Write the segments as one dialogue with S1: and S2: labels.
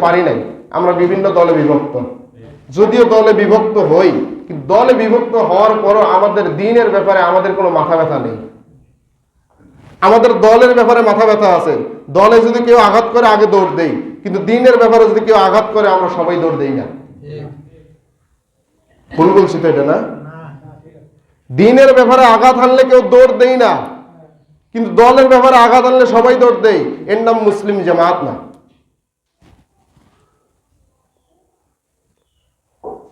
S1: পারি নাই। আমরা বিভিন্ন দলে বিভক্ত। যদিও দলে বিভক্ত হই দলে বিভক্ত হওয়ার পরও আমাদের দিনের ব্যাপারে আমাদের কোনো মাথা ব্যথা নেই। আমাদের দলের ব্যাপারে মাথা ব্যথা আছে। দলে যদি কেউ আঘাত করে, আগে দৌড় দেই। কিন্তু দিনের ব্যাপারে যদি কেউ আঘাত করে, আমরা সবাই দৌড় দেই না। ভুল বলছি তো এটা না? দিনের ব্যাপারে আঘাত আনলে কেউ দৌড় দেই না। কিন্তু দলের ব্যাপারে আঘাত আনলে সবাই দৌড় দেয় এর নাম মুসলিম জামাত না।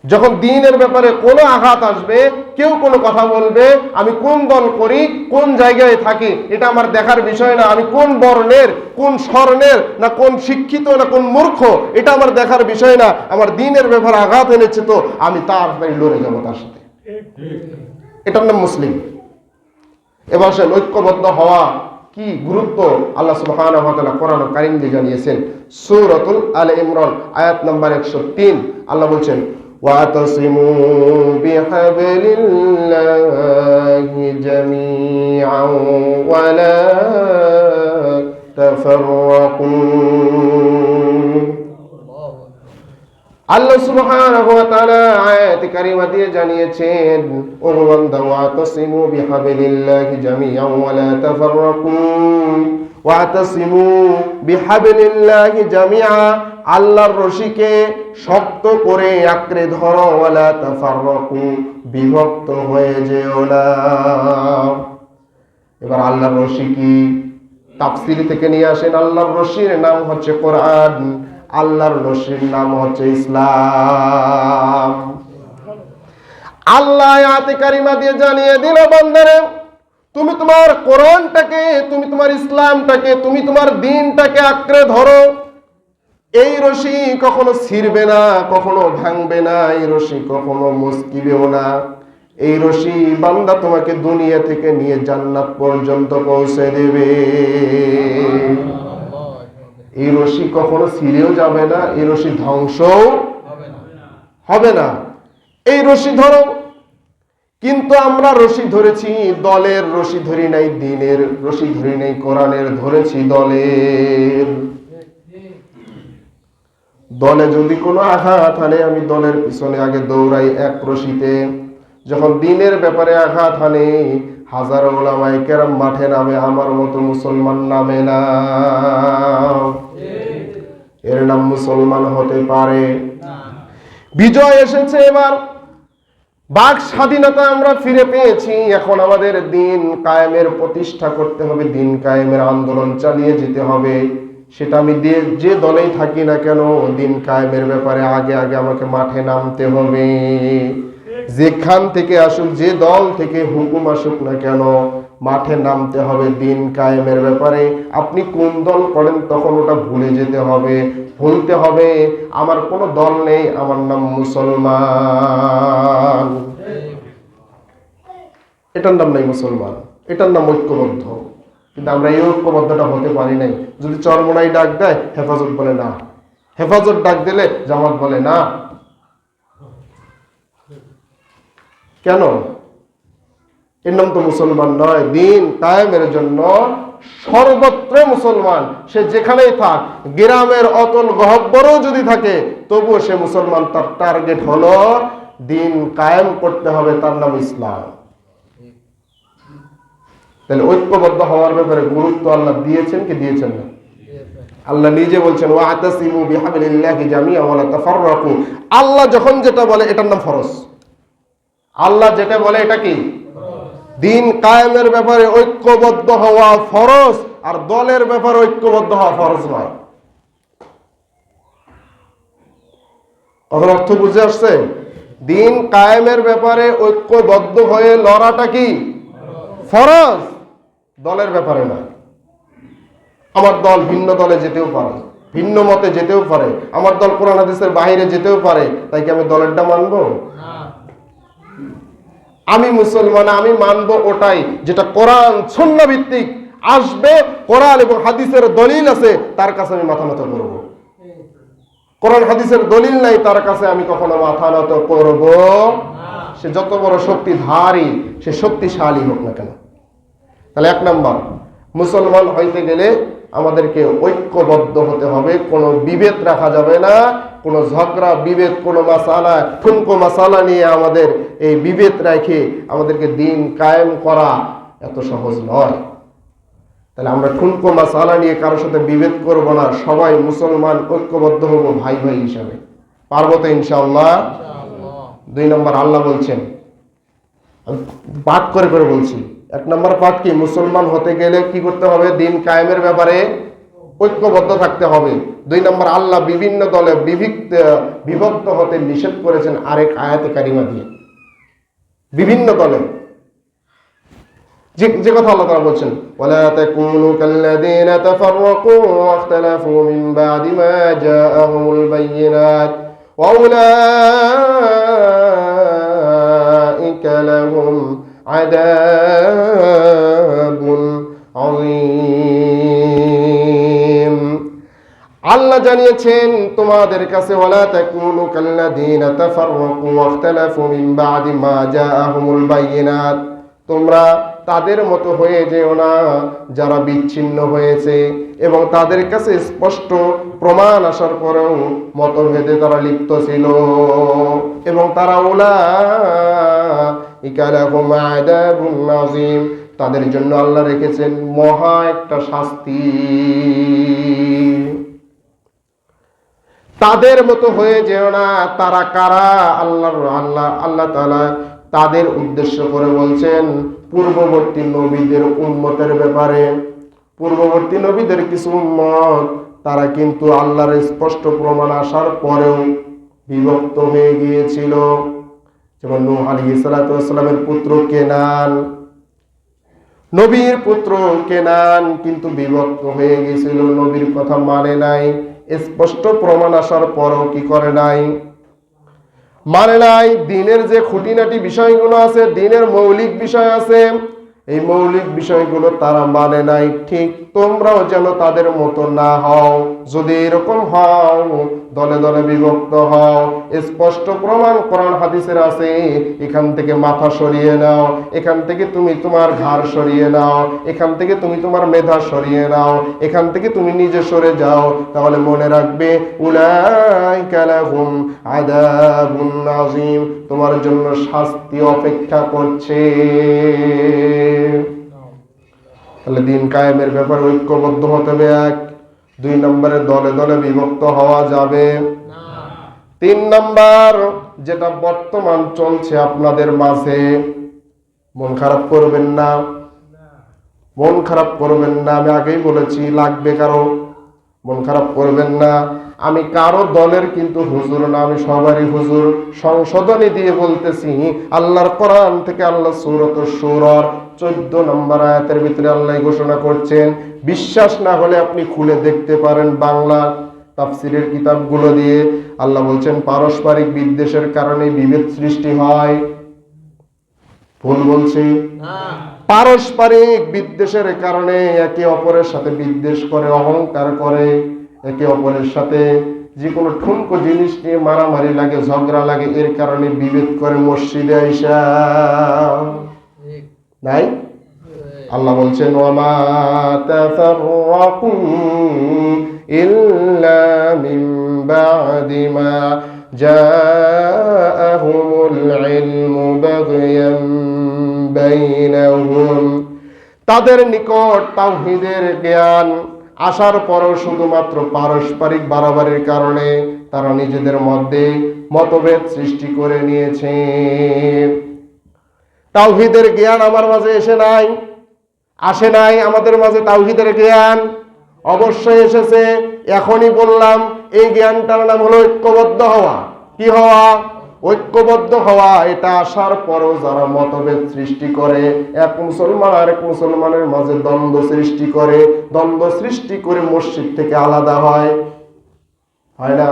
S1: যখন দিনের ব্যাপারে কোনো আঘাত আসবে, কেউ কোনো কথা বলবে, আমি কোন দল করি, কোন জায়গায় থাকি, এটা আমার দেখার বিষয় না, আমি কোন বর্ণের, কোন স্বর্ণের, না কোন শিক্ষিত, না কোন মূর্খ, এটা আমার দেখার বিষয় না, আমার দিনের ব্যাপারে আঘাত এনেছে তো, আমি তার লড়ে যাব তার সাথে। এটার নাম মুসলিম। এবার সে ঐক্যবদ্ধ হওয়া কি গুরুত্ব? আল্লাহ তাআলা কোরআন কারীম দিয়ে জানিয়েছেন, সূরাতুল আলে ইমরান, আয়াত নাম্বার 103 আল্লাহ বলছেন واعتصموا بحبل الله جميعا ولا تفرقوا. আল্লাহ সুবহানাহু ওয়া তাআলা আয়াত কারিমা দিয়ে জানিয়েছেন ও বান্দা ওয়াতাসিমু বিহাবলিল্লাহি জামিআন ওয়া লা তাফাররাকু। ওয়াতাসিমু বিহাবলিল্লাহি জামিআ, আল্লাহর রশিকে শক্ত করে আঁকড়ে ধরো, ওয়া লা তাফাররাকু, বিভক্ত হয়ে যেও না। এবার আল্লাহর রশি কি? তাফসির থেকে নিয়ে আসেন আল্লাহর রশির নাম হচ্ছে কোরআন। আল্লাহর রশির নাম হচ্ছে ইসলাম। আল্লাহ আয়াতে কারিমা দিয়ে জানিয়ে দিল বন্ধরে তুমি তোমার কোরআনটাকে, তুমি তোমার ইসলামটাকে, তুমি তোমার দিনটাকে আঁকড়ে ধরো। এই রশি কখনো ছিঁড়বে না, কখনো ভাঙবে না, এই রশি কখনো মুস্কিবেও না। এই রশি বান্দা তোমাকে দুনিয়া থেকে নিয়ে জান্নাত পর্যন্ত পৌঁছে দেবে। এই রশি কখনো ছিঁড়েও যাবে না, এই রশি ধ্বংসও হবে না। এই রশি ধরো, কিন্তু আমরা রশি ধরেছি, দলের রশি ধরি নাই, দিনের রশি ধরি নাই, কোরআনের ধরেছি দলের। দলে যদি কোনো আঘাত হানে আমি দলের পিছনে আগে দৌড়াই এক রশিতে। যখন দিনের ব্যাপারে আঘাত হানে হাজার ওলামায় কেরাম মাঠে নামে, আমার মতো মুসলমান নামে না। এর নাম মুসলমান হতে পারে। বিজয় এসেছে এবার। বাক স্বাধীনতা আমরা ফিরে পেয়েছি। এখন আমাদের দিন কায়েমের প্রতিষ্ঠা করতে হবে, দিন কায়েমের আন্দোলন চালিয়ে যেতে হবে। সেটা আমি যে দলেই থাকি না কেন, দিন কায়েমের ব্যাপারে আগে আগে আমাকে মাঠে নামতে হবে। যেখান থেকে আসুক, যে দল থেকে হুকুম আসুক না কেন মাঠে নামতে হবে, দিন কায়েমের ব্যাপারে। আপনি কোন দল করেন তখন ওটা ভুলে যেতে হবে। ভুলতে হবে, আমার কোনো দল নেই, আমার নাম মুসলমান। এটার নাম নাই মুসলমান, এটার নাম ঐক্যবদ্ধ। কিন্তু আমরা এই ঐক্যবদ্ধটা হতে পারি নাই। যদি চরমোনাই ডাক দেয়, হেফাজত বলে না। হেফাজত ডাক দিলে জামাত বলে না। কেন? এর নাম তো মুসলমান নয়, দিন কায়েমের জন্য সর্বত্র মুসলমান। সে যেখানেই থাক, গ্রামের অতল গহব্বরও যদি থাকে, তবুও সে মুসলমান তার টার্গেট হলো দিন কায়েম করতে হবে তার নাম ইসলাম। তাহলে ঐক্যবদ্ধ হওয়ার ব্যাপারে গুরুত্ব আল্লাহ দিয়েছেন কি দিয়েছেন না? আল্লাহ নিজে বলছেন আতাসিমু বিহাবিলিল্লাহি জামিআ ওয়া লা তাফাররাকু। আল্লাহ যখন যেটা বলে, এটার নাম ফরজ। আল্লাহ যেটা বলে, এটা কি? দিন কায়েমের ব্যাপারে ঐক্যবদ্ধ হওয়া ফরজ, আর দলের ব্যাপারে ঐক্যবদ্ধ হওয়া ফরজ নয়। কথার অর্থ বুঝে আসছে? দিন কায়েমের ব্যাপারে ঐক্যবদ্ধ হয়ে লড়াটা কি? ফরজ। দলের ব্যাপারে না। আমার দল ভিন্ন দলে যেতেও পারে, ভিন্ন মতে যেতেও পারে। আমার দল কোরআন হাদিসের বাইরে যেতেও পারে, তাই কি আমি দলেরটা মানবো? আমি মুসলমান, আমি মানবো ওটাই, যেটা কোরআন, সুন্না ভিত্তিক আসবে, কোরআন এবং হাদিসের দলিল আছে, তার কাছে আমি মাথা নত করব। কোরআন, হাদিসের দলিল নাই, তার কাছে আমি কখনো মাথা নত করব। সে যত বড় শক্তিধারী, সে শক্তিশালী হোক না কেন। তাহলে এক নম্বর, মুসলমান হইতে গেলে আমাদেরকে ঐক্যবদ্ধ হতে হবে, কোনো বিভেদ রাখা যাবে না। কোনো ঝগড়া বিভেদ কোনো মাসালা ঠুনকো মাসালা নিয়ে আমাদের এই বিভেদ রেখে আমাদেরকে দিন কায়েম করা এত সহজ নয়। তাহলে আমরা ঠুনকো মাসালা নিয়ে কারোর সাথে বিভেদ করব না সবাই মুসলমান ঐক্যবদ্ধ হব ভাই ভাই হিসাবে। পারব তো ইনশাআল্লাহ? দুই নম্বর আল্লাহ বলছেন পাঠ করে করে বলছি এক নম্বর পাঠ কি মুসলমান হতে গেলে কি করতে হবে? দিন কায়েমের ব্যাপারে ঐক্যবদ্ধ থাকতে হবে। দুই নম্বর, আল্লাহ বিভিন্ন দলে বিভক্ত বিভক্ত হতে নিষেধ করেছেন আরেক আয়াতে কারিমা দিয়ে। বিভিন্ন দলে। যে কথা আল্লাহ তাআলা বলছেন মিন বা'দি মা জাআহুমুল বায়িনাত ওয়া উলাইকা লাহুম আযাবুন আযীম। আল্লাহ জানিয়েছেন, তোমাদের কাছে ওয়ালা তাকুনু কাল্লাযীনা তাফাররাকু ওয়া ইখতালাফু মিন বা'দি মা জাআহুমুল বায়িনাত তোমরা তাদের মতো হয়ে যেও না, যারা বিচ্ছিন্ন হয়েছে এবং তাদের কাছে স্পষ্ট প্রমাণ আসার পরেও মতভেদে তারা লিপ্ত ছিল। এবং তারা ওলা ইকালাহুম আযাবুন নাযীম তাদের জন্য আল্লাহ রেখেছেন মহা একটা শাস্তি। তাদের মতো হয়ে যেও না। তারা কারা? আল্লাহর আল্লাহ আল্লাহ তালা তাদের উদ্দেশ্য করে বলছেন, পূর্ববর্তী নবীদের উন্মতের ব্যাপারে। পূর্ববর্তী নবীদের কিছু উন্মত তারা কিন্তু আল্লাহর স্পষ্ট প্রমাণ আসার পরেও বিভক্ত হয়ে গিয়েছিল। যেমন নূহ আলাইহিস সালাতু ওয়াসসালামের পুত্র কেনান। নবীর পুত্র কেনান কিন্তু বিভক্ত হয়ে গেছিল নবীর কথা মানে নাই। স্পষ্ট প্রমাণ আসার পরও কি করে নাই? মানে নাই, দিনের যে খুঁটিনাটি বিষয়গুলো আছে, দিনের মৌলিক বিষয় আছে, এই মৌলিক বিষয়গুলো তারা মানে নাই, ঠিক তোমরাও যেন তাদের মতো না হও। যদি এরকম হও, দলে দলে বিভক্ত হও। স্পষ্ট প্রমাণ কোরআন হাদিসের আছে, এখান থেকে মাথা সরিয়ে নাও। এখান থেকে তুমি তোমার ঘাড় সরিয়ে নাও। এখান থেকে তুমি তোমার মেধা সরিয়ে নাও। এখান থেকে তুমি নিজে সরে যাও। তাহলে মনে রাখবে তোমার জন্য শাস্তি অপেক্ষা করছে। তাহলে দিন কায়েমের ব্যাপারে ঐক্যবদ্ধ হতে হবে এক, দুই নম্বরে দলে দলে বিভক্ত হওয়া যাবে। তিন নাম্বার, যেটা বর্তমান চলছে আপনাদের মাঝে, মন খারাপ করবেন না। মন খারাপ করবেন না, আমি আগেই বলেছি, লাগবে কারও। মন খারাপ করবেন না। আমি কারও দলের কিন্তু হুজুর না, আমি সবারই হুজুর। সংশোধনী দিয়ে বলতেছি, আল্লাহর কোরআন থেকে আল্লাহ সুরত সুরর চোদ্দ নম্বর আয়াতের ভিতরে আল্লাহ ঘোষণা করছেন বিশ্বাস না হলে আপনি খুলে দেখতে পারেন বাংলা তাফসিরের কিতাবগুলো দিয়ে। আল্লাহ বলছেন পারস্পরিক বিদ্বেষের কারণে বিভেদ সৃষ্টি হয়। ভুল বলছি? পারস্পরিক বিদ্বেষের কারণে একে অপরের সাথে বিদ্বেষ করে অহংকার করে। একে অপরের সাথে যে কোনো ঠুনকো জিনিস নিয়ে মারামারি লাগে ঝগড়া লাগে এর কারণে বিভেদ করে মসজিদে আইসা। নাই? আল্লাহ বলছেন, ওয়ামা তাদের নিকট তাওহীদের জ্ঞান আসার পরও শুধুমাত্র পারস্পরিক বাড়াবাড়ির কারণে তারা নিজেদের মধ্যে মতভেদ সৃষ্টি করে নিয়েছে। তাওহীদের জ্ঞান আমার মাঝে এসে নাই, আসে নাই আমাদের মাঝে তাওহিদের জ্ঞান। অবশ্যই এসেছে, এখনই বললাম, এই জ্ঞানটার নাম হলো ঐক্যবদ্ধ হওয়া। কি হওয়া? ঐক্যবদ্ধ হওয়া, এটা আসার পরও যারা মতভেদ সৃষ্টি করে, এক মুসলমান আর এক মুসলমানের মাঝে দ্বন্দ্ব সৃষ্টি করে, দ্বন্দ্ব সৃষ্টি করে মসজিদ থেকে আলাদা হয়। হয় না?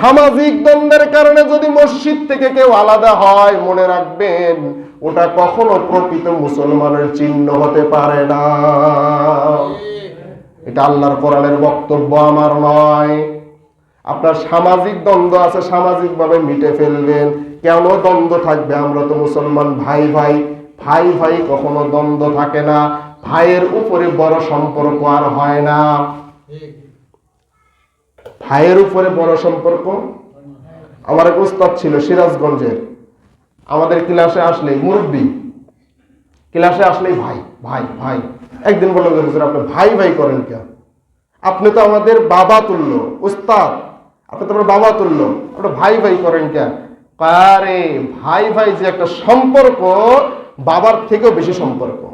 S1: সামাজিক দ্বন্দ্বের কারণে যদি মসজিদ থেকে কেউ আলাদা হয়, মনে রাখবেন ওটা কখনো প্রকৃত মুসলমানের চিহ্ন হতে পারে না। এটা আল্লাহর কোরআনের বক্তব্য আমার নয়। আপনার সামাজিক দ্বন্দ্ব আছে সামাজিক ভাবে মিটে ফেলবেন। কেন দ্বন্দ্ব থাকবে? আমরা তো মুসলমান ভাই ভাই। ভাই ভাই কখনো দ্বন্দ্ব থাকে না। ভাইয়ের উপরে বড় সম্পর্ক আর হয় না। ভাইয়ের উপরে বড় সম্পর্ক? আমার এক উস্তাদ ছিল সিরাজগঞ্জের। আমাদের ক্লাসে আসলে মুরব্বী। ক্লাসে আসলেই ভাই ভাই ভাই। একদিন বলল যে, হুজুর, আপনি ভাই ভাই করেন কেন? আপনি তো আমাদের বাবা তুল্য, উস্তাদ। আপনি তো বাবা তুল্য। আপনি ভাই ভাই করেন কেন? আরে, ভাই ভাই যে একটা সম্পর্ক, বাবার থেকেও বেশি সম্পর্ক।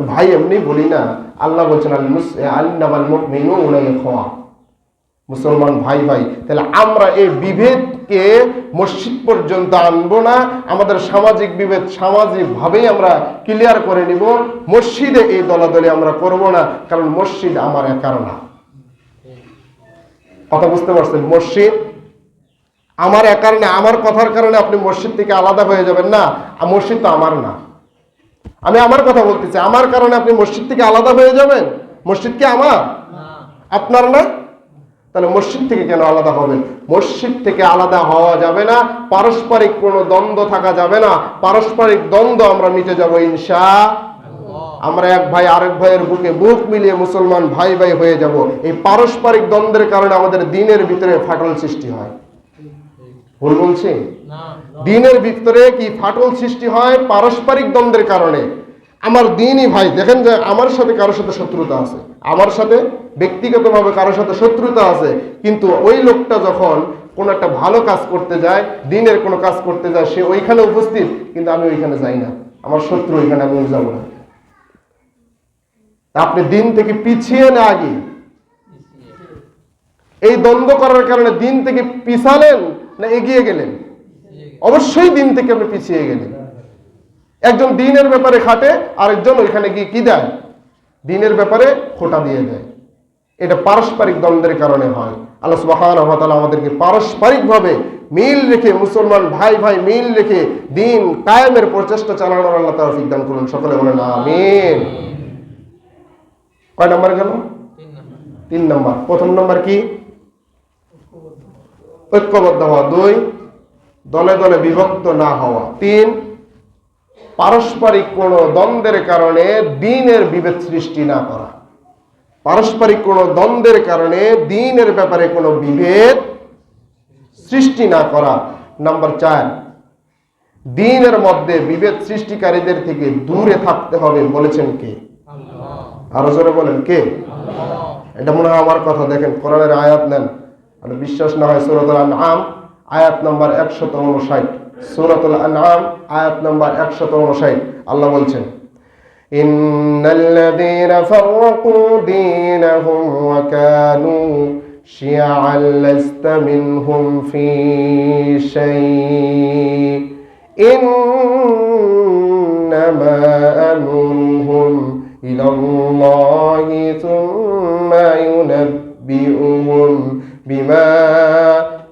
S1: ভাই, এমনি বলি না। আল্লাহ বলছেন আল মুস আল্লামাল মুমিনুনা ইখওয়া। মুসলমান ভাই ভাই তাহলে আমরা এই বিভেদকে মসজিদ পর্যন্ত আনব না আমাদের সামাজিক বিভেদ সামাজিকভাবেই আমরা ক্লিয়ার করে নিব মসজিদে এই দলাদলি আমরা করব না কারণ মসজিদ আমার একার না। কথা বুঝতে পারছেন? মসজিদ আমার একার না আমার কথার কারণে আপনি মসজিদ থেকে আলাদা হয়ে যাবেন না আর মসজিদ তো আমার না। আমি আমার কথা বলতেছি আমার কারণে আপনি মসজিদ থেকে আলাদা হয়ে যাবেন? মসজিদ কি আমার? আপনার না? তাহলে মসজিদ থেকে কেন আলাদা হবেন মসজিদ থেকে আলাদা হওয়া যাবে না পারস্পরিক কোনো দ্বন্দ্ব থাকা যাবে না পারস্পরিক দ্বন্দ্ব আমরা মিটে যাব ইনশা আমরা এক ভাই আরেক ভাইয়ের বুকে বুক মিলিয়ে মুসলমান ভাই ভাই হয়ে যাব। এই পারস্পরিক দ্বন্দ্বের কারণে আমাদের দিনের ভিতরে ফাটল সৃষ্টি হয়। ভুল বলছি? দিনের ভিতরে কি ফাটল সৃষ্টি হয়? পারস্পরিক দ্বন্দ্বের কারণে। আমার দিনই ভাই দেখেন যে আমার সাথে কারোর সাথে শত্রুতা আছে আমার সাথে ব্যক্তিগতভাবে কারোর সাথে শত্রুতা আছে কিন্তু ওই লোকটা যখন কোনো একটা ভালো কাজ করতে যায় দিনের কোনো কাজ করতে যায় সে ওইখানে উপস্থিত কিন্তু আমি ওইখানে যাই না। আমার শত্রু ওইখানে আমি যাব না। আপনি দিন থেকে পিছিয়ে না আগে। এই দ্বন্দ্ব করার কারণে দিন থেকে পিছালেন না এগিয়ে গেলেন? অবশ্যই দিন থেকে আপনি পিছিয়ে গেলেন। একজন দিনের ব্যাপারে খাটে আরেকজন ওইখানে গিয়ে কি দেয়? দিনের ব্যাপারে খোটা দিয়ে দেয়। এটা পারস্পরিক দ্বন্দ্বের কারণে হয়। আল্লাহ সুবাহান আমাদেরকে পারস্পরিকভাবে মিল রেখে মুসলমান ভাই ভাই মিল রেখে দিন কায়েমের প্রচেষ্টা চালানোর আল্লাহ তারা দান করুন। সকলে বলেন আমিন। কয় নম্বর গেল? তিন নম্বর। প্রথম নম্বর কি? ঐক্যবদ্ধ হওয়া। দুই দলে দলে বিভক্ত না হওয়া। তিন পারস্পরিক কোনো দ্বন্দ্বের কারণে দিনের বিভেদ সৃষ্টি না করা। পারস্পরিক কোনো দ্বন্দ্বের কারণে দিনের ব্যাপারে কোনো বিভেদ সৃষ্টি না করা। নাম্বার চার দিনের মধ্যে বিভেদ সৃষ্টিকারীদের থেকে দূরে থাকতে হবে বলেছেন কে? আরও জোরে বলেন কে? এটা মনে হয় আমার কথা দেখেন কোরআনের আয়াত নেন। আর বিশ্বাস না হয় সুরতুল আনআম আয়াত নম্বর একশত উনষাট সুরতুল আনআম আয়াত নম্বর একশত উনষাট আল্লাহ বলছেন إن الذين فرقوا دينهم وكانوا شيعا لست منهم في شيء إنما أمرهم إلى الله ثم ينبئهم بما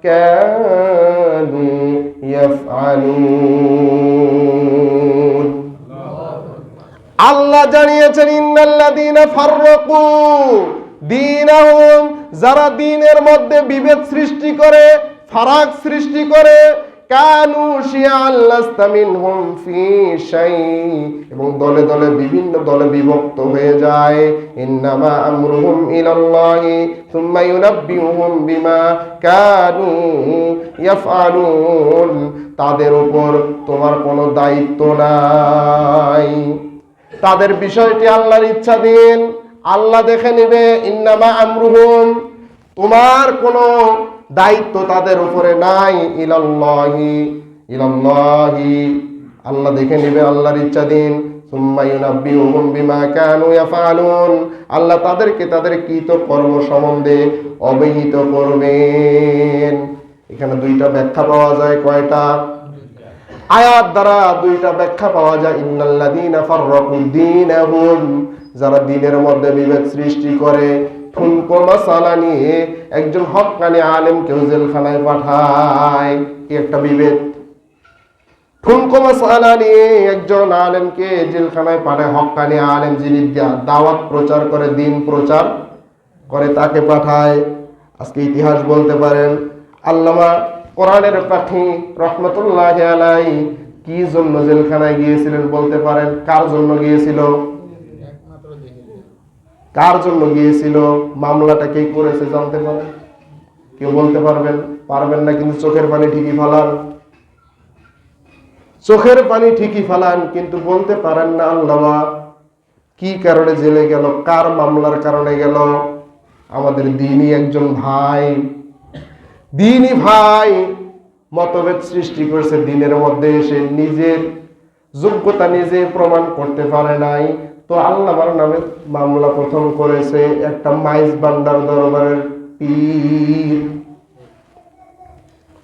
S1: كانوا يفعلون আল্লাহ জানিয়েছেন ইন্নাল্লাযীনা ফাররাকু দীনাহুম যারা দ্বীনের মধ্যে বিভেদ সৃষ্টি করে ফারাক সৃষ্টি করে কানু শিয়াল মিনহুম ফি শাই। এবং দলে দলে বিভিন্ন দলে বিভক্ত হয়ে যায়। ইন্নামা আমরুহুম ইলাল্লাহি সুম্মা ইউনাব্বিউহুম বিমা কানু ইয়াফআলুন। তাদের উপর তোমার কোনো দায়িত্ব নাই। তাদের বিষয়টি আল্লাহর ইচ্ছা দিন। আল্লাহ দেখে নেবে, ইন্নামা আমরুহুম। তোমার কোনো দায়িত্ব তাদের উপরে নাই, ইলাল্লাহি ইলাল্লাহি। আল্লাহ দেখে নেবে আল্লাহর ইচ্ছা দিন। আল্লাহ তাদেরকে তাদের কৃত কর্ম সম্বন্ধে অবহিত করবেন। এখানে দুইটা ব্যাখ্যা পাওয়া যায়, কয়টা? আয়াত দ্বারা দুইটা ব্যাখ্যা পাওয়া যায় দীনাহুম যারা দিনের মধ্যে বিভেদ সৃষ্টি করে ঠুনকো মাসালা নিয়ে একজন হক্কানি আলেমকে জেলখানায় পাঠায়। কি একটা বিভেদ? ঠুনকো মাসালা নিয়ে একজন আলেমকে জেলখানায় পাঠায় হক্কানি আলেম যিনি দাওয়াত প্রচার করে, দিন প্রচার করে তাকে পাঠায়। আজকে ইতিহাস বলতে পারেন, আল্লামা কোরআনের পাখি রহমতুল্লাহ আলাই কি জন্য জেলখানায় গিয়েছিলেন বলতে পারেন? কার জন্য গিয়েছিল? কার জন্য গিয়েছিল? মামলাটা কে করেছে জানতে পারেন কেউ বলতে পারবেন? পারবেন না কিন্তু চোখের পানি ঠিকই ফালান। চোখের পানি ঠিকই ফালান, কিন্তু বলতে পারেন না আল্লাহ কি কারণে জেলে গেল, কার মামলার কারণে গেল। আমাদের দিনই একজন ভাই, দিনই ভাই মতভেদ সৃষ্টি করেছে দিনের মধ্যে এসে নিজের যোগ্যতা নিজে প্রমাণ করতে পারে নাই। তো আল্লাহর নামে মামলা প্রথম করেছে একটা মাইজ বান্ডার দরবারের পীর।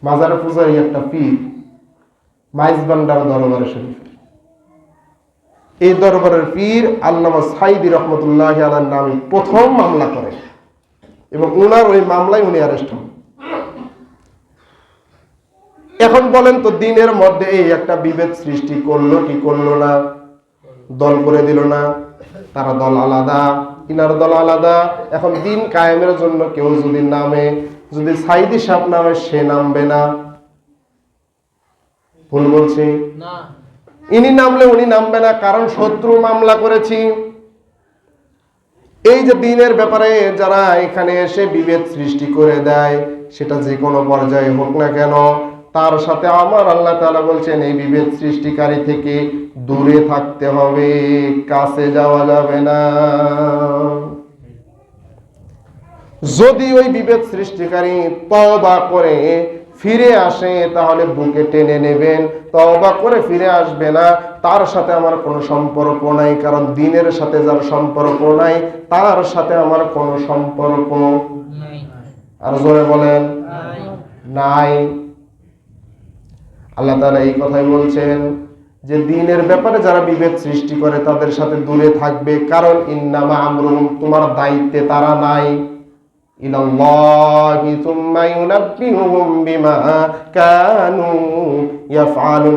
S1: মাজার পূজারি একটা পীর, মাইজ বান্ডার দরবারে এই দরবারের পীর আল্লামা সাইদি রহমতুল্লাহ আলার নামে প্রথম মামলা করে এবং উনার ওই মামলায় উনি অ্যারেস্ট হন। এখন বলেন তো দিনের মধ্যে এই একটা বিভেদ সৃষ্টি করল কি করল না? দল করে দিল না তারা দল আলাদা ইনার দল আলাদা। এখন দিন কায়েমের জন্য কেউ যদি নামে যদি সাইদি সাহেব নামে সে নামবে না। ভুল বলছি? ইনি নামলে উনি নামবে না কারণ শত্রু মামলা করেছি। এই যে দিনের ব্যাপারে যারা এখানে এসে বিভেদ সৃষ্টি করে দেয় সেটা যে কোনো পর্যায়ে হোক না কেন তার সাথে আমার আল্লাহ তাআলা বলছেন এই বিভেদ সৃষ্টিকারী থেকে দূরে থাকতে হবে কাছে যাওয়া যাবে না। যদি ওই বিভেদ সৃষ্টিকারী তবা করে ফিরে আসে তাহলে বুকে টেনে নেবেন। তবা করে ফিরে আসবে না তার সাথে আমার কোনো সম্পর্ক নাই কারণ দিনের সাথে যার সম্পর্ক নাই তার সাথে আমার কোনো সম্পর্ক আর জোরে বলেন
S2: নাই।
S1: আল্লাহ তাআলা এই কথাই বলছেন যে দিনের ব্যাপারে যারা বিভেদ সৃষ্টি করে তাদের সাথে দূরে থাকবে, কারণ ইন্নামা আমরুম তোমার দায়িত্বে তারা নাই।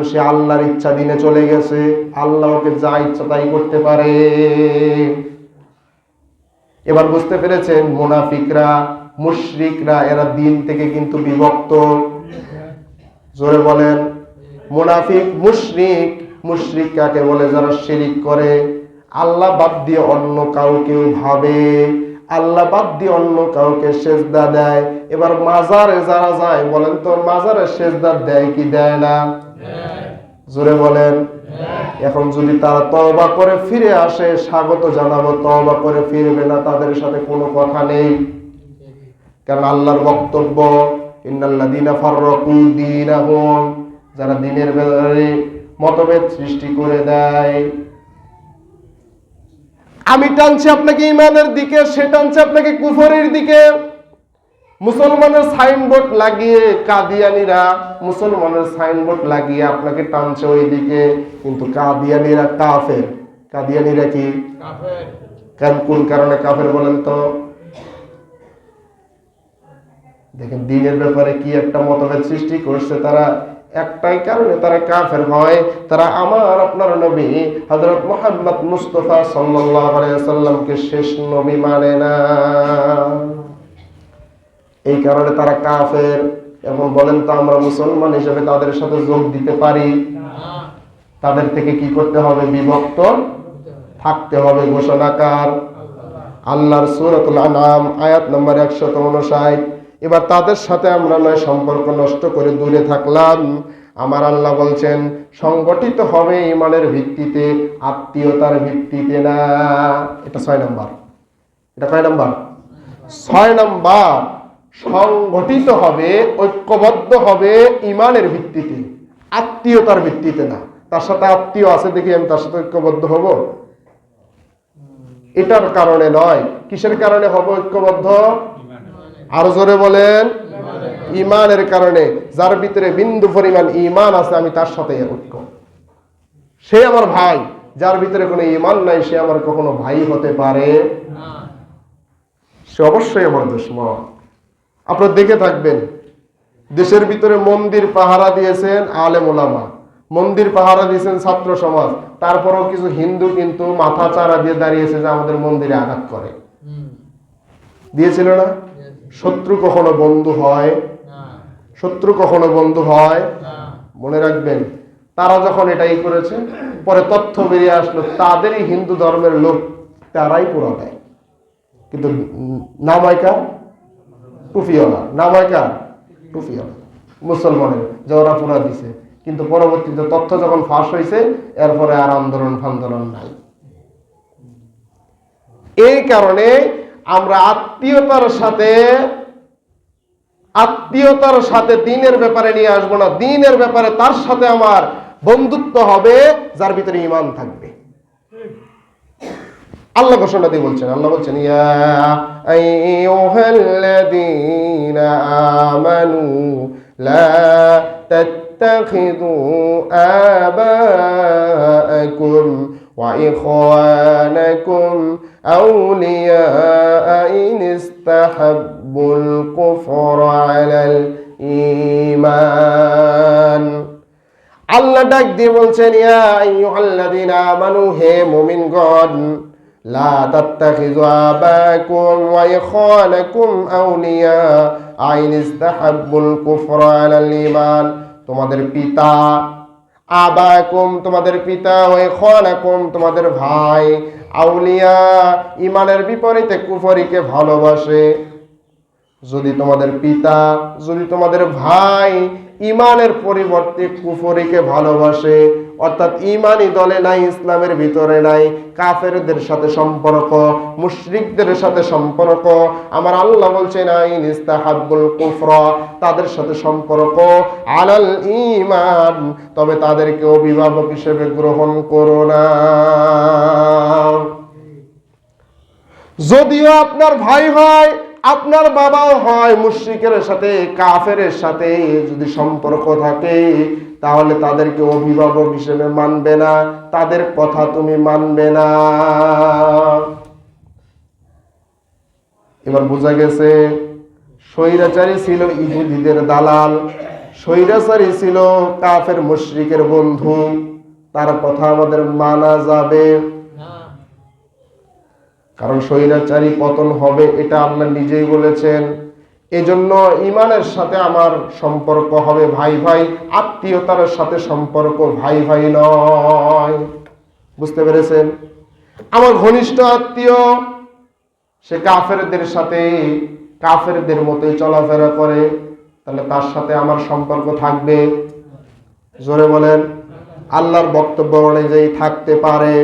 S1: সে আল্লাহর ইচ্ছা দিনে চলে গেছে, আল্লাহ ওকে যা ইচ্ছা তাই করতে পারে। এবার বুঝতে পেরেছেন, মুনাফিকরা, মুশরিকরা, এরা দিন থেকে কিন্তু বিভক্ত। জোরে বলেন, মুনাফিক, মুশরিক মুশরিক কাকে বলে যারা শিরিক করে, আল্লাহ বাদ দিয়ে অন্য কাউকে ভাবে, আল্লাহ বাদ দিয়ে অন্য কাউকে সেজদা দেয়। এবার মাজারে যারা যায়, বলেন তো মাজারে সেজদা দেয় কি দেয় না? জোরে বলেন, এখন যদি তারা তওবা করে ফিরে আসে, স্বাগত জানাব, তওবা করে ফিরবে না, তাদের সাথে কোনো কথা নেই। কারণ আল্লাহর বক্তব্য ইন্নাল্লাযীনা ফাররাকু দীনাহুম যারা দিনের ব্যাপারে মতভেদ সৃষ্টি করে দেয়। আমি টানছি আপনাকে ইমানের দিকে সে টানছে আপনাকে কুফরের দিকে। মুসলমানের সাইনবোর্ড লাগিয়ে কাদিয়ানিরা মুসলমানের সাইনবোর্ড লাগিয়ে আপনাকে টানছে ওই দিকে। কিন্তু কাদিয়ানিরা কাফের। কাদিয়ানিরা কি?
S2: কাফের।
S1: কোন কারণে কাফের বলেন তো? দেখেন দিনের ব্যাপারে কি একটা মতভেদ সৃষ্টি করছে, তারা একটাই কারণে তারা কাফের হয়, তারা আমার আপনার নবী, হযরত মোহাম্মদ মুস্তফা সাল্লামকে শেষ নবী মানে না। এই কারণে তারা কাফের এবং বলেন তো আমরা মুসলমান হিসেবে তাদের সাথে যোগ দিতে পারি। তাদের থেকে কি করতে হবে? বিভক্ত থাকতে হবে ঘোষণাকার। আল্লাহর সূরাতুল আনাম আয়াত নম্বর একশত উনষাট। এবার তাদের সাথে আমরা নয়, সম্পর্ক নষ্ট করে দূরে থাকলাম। আমার আল্লাহ বলছেন, সংগঠিত হবে ইমানের ভিত্তিতে, আত্মীয়তার ভিত্তিতে না। এটা ছয় নম্বর। এটা কয় নম্বর? ছয় নম্বর, সংগঠিত হবে, ঐক্যবদ্ধ হবে ইমানের ভিত্তিতে, আত্মীয়তার ভিত্তিতে না। তার সাথে আত্মীয় আছে দেখি আমি তার সাথে ঐক্যবদ্ধ হব? এটার কারণে নয়। কিসের কারণে হব ঐক্যবদ্ধ? আরও জোরে বলেন। ইমানের কারণে যার ভিতরে বিন্দু পরিমাণ ইমান আছে আমি তার সাথে ঐক্য। সে আমার ভাই যার ভিতরে কোনো ইমান নাই সে আমার কখনো ভাই হতে পারে সে অবশ্যই আমার দুশ্মন। আপনার দেখে থাকবেন দেশের ভিতরে মন্দির পাহারা দিয়েছেন আলেম ওলামা। মন্দির পাহারা দিয়েছেন ছাত্র সমাজ। তারপরেও কিছু হিন্দু কিন্তু মাথা চারা দিয়ে দাঁড়িয়েছে যে আমাদের মন্দিরে আঘাত করে। দিয়েছিল না? শত্রু কখনো বন্ধু হয়? শত্রু কখনো বন্ধু হয়? মনে রাখবেন তারা যখন এটাই করেছে পরে তথ্য বেরিয়ে আসলো তাদেরই হিন্দু ধর্মের লোক তারাই পুরা দেয়। কিন্তু উম, নামাইকার টুফিওয়ালা নামাইকার টুফিওয়ালা মুসলমানের যে ওরা পুরা দিছে। কিন্তু পরবর্তীতে তথ্য যখন ফাঁস হয়েছে এরপরে আর আন্দোলন ফান্দোলন নাই। এই কারণে আমরা আত্মীয়তার সাথে আত্মীয়তার সাথে দিনের ব্যাপারে নিয়ে আসব না। দিনের ব্যাপারে তার সাথে আমার বন্ধুত্ব হবে, যার ভিতরে ইমান থাকবে। আল্লাহ ঘোষণা দিয়ে বলছেন, আল্লাহ বলছেন, ইয়া আমানু লা তাত্তাখিযু আবাআকুম ইখওয়ানাকুম আউলিয়া ইন ইস্তাহাব্বুল কুফরা আলাল ঈমান আল্লাহ ডাক দিয়ে বলছেন, ইয়া আইয়ুহাল্লাযীনা আমানু, হে মুমিনগণ, লা তাত্তাখিযু আবাকুম ওয়া ইখানাকুম আউলিয়া আইন ইস্তাহাব্বুল কুফরা তোমাদের পিতা আবাকুম, তোমাদের পিতা ওয়া ইখানাকুম তোমাদের ভাই আউলিয়া ইমানের বিপরীতে কুফরিকে ভালোবাসে। যদি তোমাদের পিতা, যদি তোমাদের ভাই ইমানের পরিবর্তে কুফরিকে ভালোবাসে, অর্থাৎ ইমানই দলে নাই, ইসলামের ভিতরে নাই, কাফেরদের সাথে সম্পর্ক, মুশরিকদের সাথে সম্পর্ক। আমার আল্লাহ বলছেন, আইন ইস্তাহাব্বুল কুফর তাদের সাথে সম্পর্ক। আলাল ইমান তবে তাদেরকে অভিভাবক হিসেবে গ্রহণ করো না। যদিও আপনার ভাই হয় আপনার বাবাও হয় মুশ্রিকের সাথে কাফের সাথে যদি সম্পর্ক থাকে, তাহলে তাদেরকে অভিভাবক হিসেবে মানবে না, তাদের কথা তুমি মানবে না। এবার বোঝা গেছে, স্বৈরাচারী ছিল ইহুদিদের দালাল, স্বৈরাচারী ছিল কাফের মুশরিকের বন্ধু, তার কথা আমাদের মানা যাবে। কারণ স্বৈরাচারী পতন হবে, এটা আল্লাহ নিজেই বলেছেন। এজন্য ইমানের সাথে আমার সম্পর্ক হবে, ভাই ভাই, আত্মীয়তার সাথে সম্পর্ক ভাই ভাই নয়। বুঝতে পেরেছেন? আমার ঘনিষ্ঠ আত্মীয়, সে কাফেরদের সাথে, কাফেরদের মতোই চলাফেরা করে, তাহলে তার সাথে আমার সম্পর্ক থাকবে? জোরে বলেন। আল্লাহর বক্তব্য অনুযায়ী থাকতে পারে।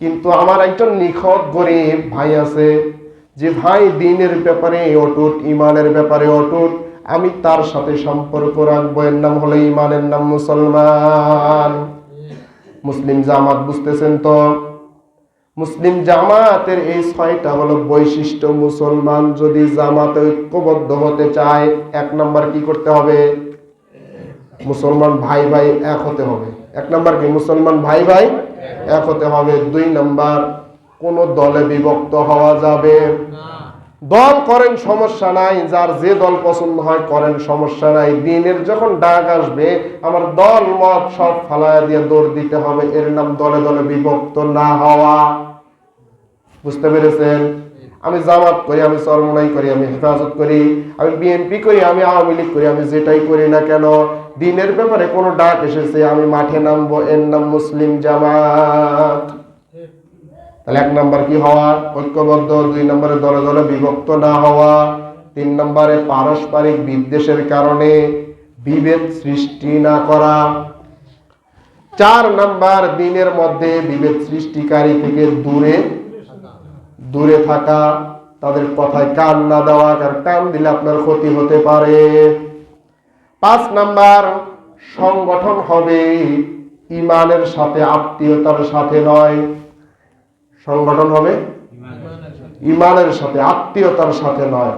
S1: কিন্তু আমার একজন নিখত গরিব ভাই আছে, যে ভাই দিনের ব্যাপারে অটুট, ইমানের ব্যাপারে অটুট, আমি তার সাথে সম্পর্ক রাখব। এর নাম হলো ইমানের নাম মুসলমান। মুসলিম জামাত, বুঝতেছেন তো? মুসলিম জামাতের এই ছয়টা হলো বৈশিষ্ট্য মুসলমান যদি জামাতে ঐক্যবদ্ধ হতে চায়, এক নম্বর কি করতে হবে? মুসলমান ভাই ভাই এক হতে হবে। এক নাম্বার কি? মুসলমান ভাই ভাই এক হতে হবে দুই নাম্বার, কোন দলে বিভক্ত হওয়া যাবে। দল করেন সমস্যা নাই, যার যে দল পছন্দ হয় করেন সমস্যা নাই। দিনের যখন ডাক আসবে, আমার দল মত সব ফালায় দিয়ে দৌড় দিতে হবে। এর নাম দলে দলে বিভক্ত না হওয়া। বুঝতে পেরেছেন? আমি জামাত করি, আমি চরমনাই করি, আমি হেফাজত করি, আমি বিএনপি করি, আমি আওয়ামী লীগ করি, আমি যেটাই করি না কেন, দিনের ব্যাপারে কোনো ডাক এসেছে, আমি মাঠে নামবো, এর নাম মুসলিম জামাত। তাহলে এক নম্বর কি হওয়া? ঐক্যবদ্ধ, দুই নম্বরে দলে দলে বিভক্ত না হওয়া, তিন নম্বরে পারস্পরিক বিদ্বেষের কারণে বিভেদ সৃষ্টি না করা। চার নাম্বার, দিনের মধ্যে বিভেদ সৃষ্টিকারী থেকে দূরে দূরে থাকা তাদের কথায় কান না দেওয়া কারণ কান দিলে আপনার ক্ষতি হতে পারে। পাঁচ নাম্বার সংগঠন হবে ইমানের সাথে আত্মীয়তার সাথে নয়। সংগঠন হবে? ইমানের সাথে। আত্মীয়তার সাথে নয়।